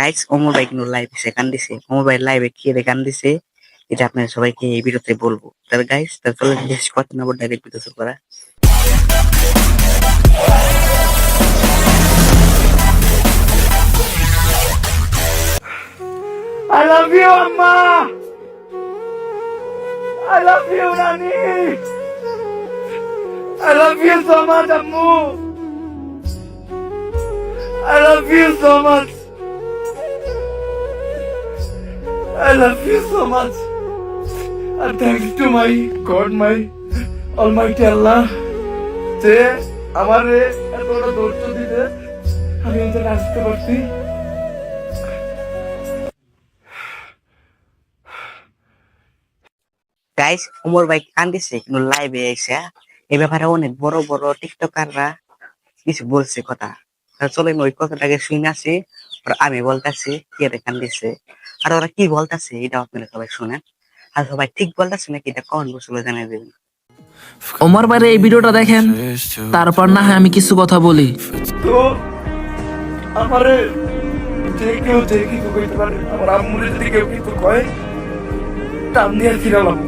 Guys অমর ভাই কিন্তু live এসে গান দিছে অমর ভাই লাইভে কি রে গান দিছে এটা আপনাদের সবাইকে এই ভিডিওতে বলব তাহলে গাইস তাহলে চলে বেশি কথা না বলে ডাইরেক্ট ভিডিও শুরু করা I love you, Amma! I love you, Nani! I love you so much, Ammu! I love you so much! I love you so much! And thanks to my God, my Almighty Allah, যে আমারে এতটা ধৈর্য দিতে আমি জায়গায় আসতে পারছি। Guys অমর ভাই গান দিছে কিন্তু লাইভে এসে। এই ব্যাপারে অনেক বড় বড় টিকটকাররা কিছু বলছে কথা। তাহলে চলেন ওই কথাটাকে শুনে আসি। আর আমি বলতেছি কে গান দিছে আর ওরা কি বলতেছে এটা আপনারা সবাই শুনেন। আর সবাই ঠিক বলতেছে নাকি এটা কখন বসে জানিয়ে দেবেন। ওমর ভাইয়ের এই ভিডিওটা দেখেন তারপর না হয় আমি কিছু কথা বলি। তো আমারে যে কেউ যে কিছু কইতে পারে আমার আম্মুরে যদি কেউ কিছু কয় টান দিয়ে ফিরালাম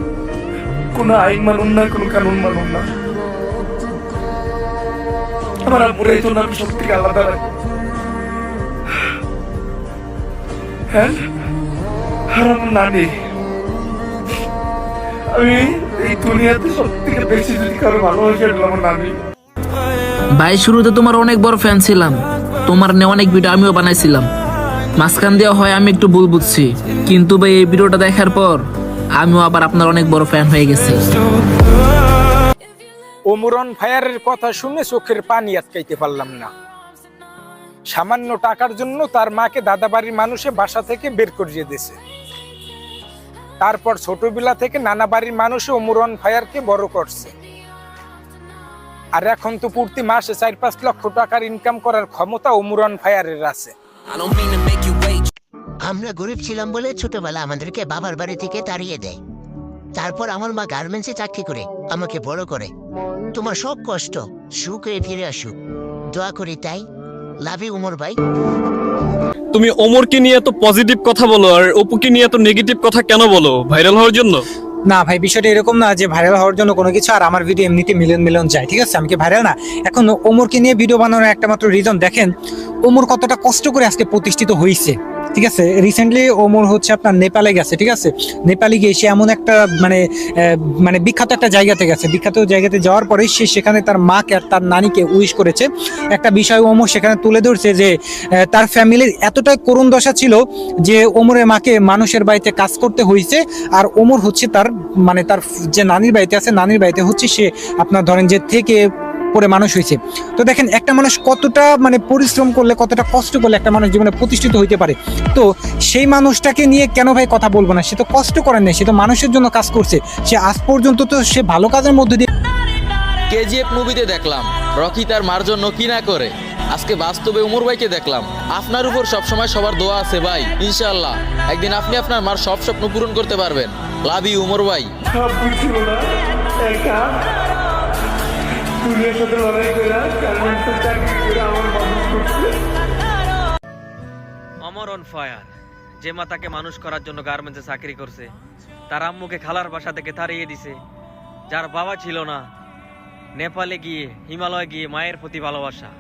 কোনো আইন মানুন না কোনো কানুন মানুন না। আমার আম্মুরে এই জন্য আমি সব থেকে আলাদা রাখি আর আমার নানি। আমি এই দুনিয়াতে সব থেকে বেশি যদি কারও ভালোবাসি আমার নানি। ভাই শুরুতে তোমার অনেক বড় ফ্যান ছিলাম। তোমার নিয়ে অনেক ভিডিও আমিও বানাইছিলাম। মাঝখান দিয়ে হয় আমি একটু ভুল বুঝছি। কিন্তু ভাই এই ভিডিওটা দেখার পর আমিও আবার আপনার অনেক বড় ফ্যান হয়ে গেছি। ওমরন ফায়ারের কথা শুনে চোখের পানি আটকাইতে পারলাম না। সামান্য টাকার জন্য তার মাকে দাদাবাড়ির মানুষে বাসা থেকে বের করিয়ে দিয়েছে। তারপর ছোটবেলা থেকে নানা বাড়ির মানুষে ওমরন ফায়ারকে বড় করছে। আর এখন তো প্রতি মাসে চার পাঁচ লক্ষ টাকার ইনকাম করার ক্ষমতা ওমরন ফায়ারের আছে। আমরা গরিব ছিলাম বলে ছোটবেলা আমাদেরকে বাবার বাড়ি থেকে তাড়িয়ে দেয়। তারপর আমার মা গার্মেন্টসে চাকরি করে আমাকে বড় করে। তোমার সব কষ্ট সুখ ফিরে আসুক। দোয়া করি তাই। লাভ ইউ উমর ভাই তুমি ওমরকে নিয়ে এত পজিটিভ কথা বলো আর অপুকে নিয়ে এত নেগেটিভ কথা কেন বলো? ভাইরাল হওয়ার জন্য? না ভাই বিষয়টা এরকম না যে ভাইরাল হওয়ার জন্য কোনো কিছু আর আমার ভিডিও এমনিতে মিলিয়ন মিলিয়ন যায় ঠিক আছে? আমি কি ভাইরাল না? এখন ওমরকে নিয়ে ভিডিও বানানোর একটা মাত্র রিজন দেখেন ওমর কতটা কষ্ট করে আজকে প্রতিষ্ঠিত হয়েছে ঠিক আছে? রিসেন্টলি ওমর হচ্ছে আপনার নেপালে গেছে, ঠিক আছে? নেপালে গিয়ে সে এমন একটা মানে মানে বিখ্যাত একটা জায়গাতে গেছে। বিখ্যাত জায়গাতে যাওয়ার পরে সে সেখানে তার মাকে আর তার নানিকে উইশ করেছে। একটা বিষয় ওমর সেখানে তুলে ধরছে যে তার ফ্যামিলির এতটাই করুণ দশা ছিল যে, ওমরের মাকে মানুষের বাড়িতে কাজ করতে হয়েছে আর ওমর হচ্ছে তার মানে তার যে নানির বাড়িতে আছে, নানির বাড়িতে হচ্ছে সে আপনার ধরেন যে থেকে পরে মানুষ হয়েছে। তো দেখেন একটা মানুষ কতটা মানে পরিশ্রম করলে কতটা কষ্ট করলে একটা মানুষ জীবনে প্রতিষ্ঠিত হইতে পারে। তো সেই মানুষটাকে নিয়ে কেন ভাই কথা বলব না? সে তো কষ্ট করেন না সে তো মানুষের জন্য কাজ করছে। সে আজ পর্যন্ত তো সে ভালো কাজের মধ্যে দিয়ে কেজিএফ মুভিতে দেখলাম রকি তার মার জন্য কি না করে। আজকে বাস্তবে উমর ভাইকে দেখলাম। আপনার উপর সবসময় সবার দোয়া আছে ভাই ইনশাআল্লাহ। একদিন আপনি আপনার মার সব স্বপ্ন পূরণ করতে পারবেন। লাভ ইউ উমর ভাই। সাথে লড়াই করে গার্মেন্টসের চাকরি করে আমার মানুষ করছে অমর অন ফায়ার। যে মা তাকে মানুষ করার জন্য গার্মেন্টসে চাকরি করছে, তার আম্মুকে খালার বাসা থেকে তাড়িয়ে দিছে। যার বাবা ছিল না, নেপালে গিয়ে, হিমালয় গিয়ে মায়ের প্রতি ভালোবাসা।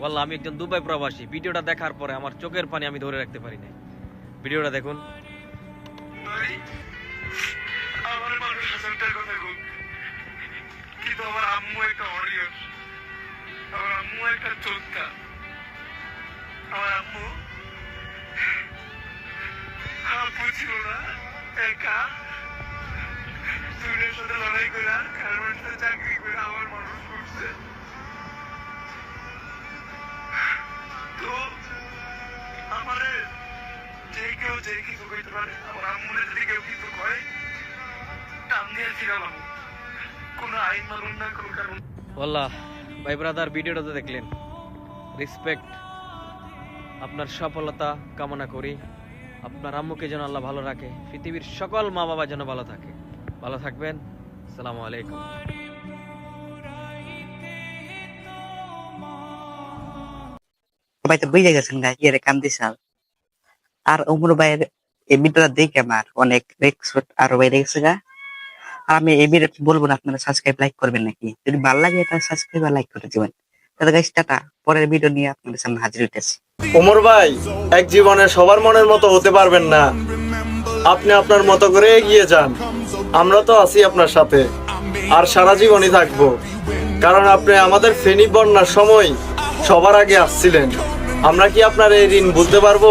বললাম আমি একজন দুবাই প্রবাসী। ভিডিওটা দেখার পরে আমার চোখের পানি আমি ধরে রাখতে পারি না ভিডিওটা দেখুন। আমার মানুষ কথা কিন্তু আমার আম্মু একটা অরিয়র আমার আম্মু একটা চোদ্দা আমার আম্মু আম্মু না, একা। সাথে লড়াই করে গার্মেন্টসে চাকরি করে আমার মানুষ করছে। তো, আমারে যে কেউ যে কিছু কইতে পারে, আমার আম্মুরে যদি কেউ কিছু কয় টান দিয়ে ফিরালাম ভাই ব্রাদার ভিডিওটা তো দেখলেন। আপনার সফলতা কামনা করি। আপনার আম্মুকে যেন আল্লাহ ভালো রাখে, পৃথিবীর সকল মা বাবা যেন ভালো থাকে। ভালো থাকবেন আসসালামু আলাইকুম। বুঝে গেছেন আর অমর ভাইয়ের এই ভিডিওটা দেখে আমার অনেক আরও বাইরে গেছে গা। আর আমি এই ভিডিও বলব না আপনারা সাবস্ক্রাইব লাইক করবেন নাকি? যদি ভালো লাগে তাহলে সাবস্ক্রাইব আর লাইক করে দিবেন। তাহলে গাইস টাটা। পরের ভিডিও নিয়ে আপনাদের সামনে হাজির হইতেছি। ওমর ভাই এক জীবনে সবার মনের মতো হতে পারবেন না। আপনি আপনার মতো করে এগিয়ে যান। আমরা তো আছি আপনার সাথে। আর সারা জীবনই থাকব। কারণ আপনি আমাদের ফেনী বন্যার সময় সবার আগে আসছিলেন। আমরা কি আপনার এই ঋণ বুঝতে পারব?